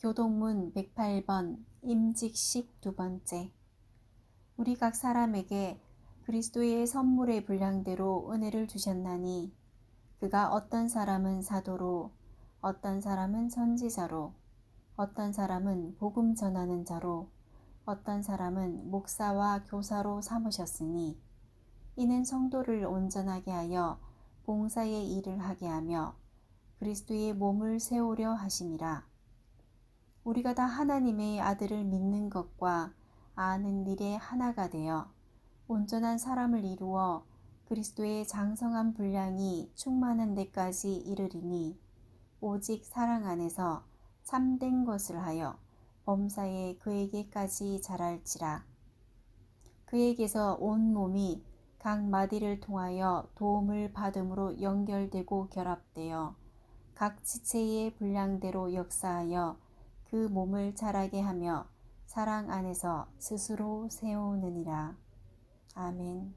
교동문 108번 임직식 두 번째 우리 각 사람에게 그리스도의 선물의 분량대로 은혜를 주셨나니 그가 어떤 사람은 사도로 어떤 사람은 선지자로 어떤 사람은 복음 전하는 자로 어떤 사람은 목사와 교사로 삼으셨으니 이는 성도를 온전하게 하여 봉사의 일을 하게 하며 그리스도의 몸을 세우려 하심이라. 우리가 다 하나님의 아들을 믿는 것과 아는 일에 하나가 되어 온전한 사람을 이루어 그리스도의 장성한 분량이 충만한 데까지 이르리니 오직 사랑 안에서 참된 것을 하여 범사에 그에게까지 자랄지라. 그에게서 온 몸이 각 마디를 통하여 도움을 받음으로 연결되고 결합되어 각 지체의 분량대로 역사하여 그 몸을 자라게 하며 사랑 안에서 스스로 세우느니라. 아멘.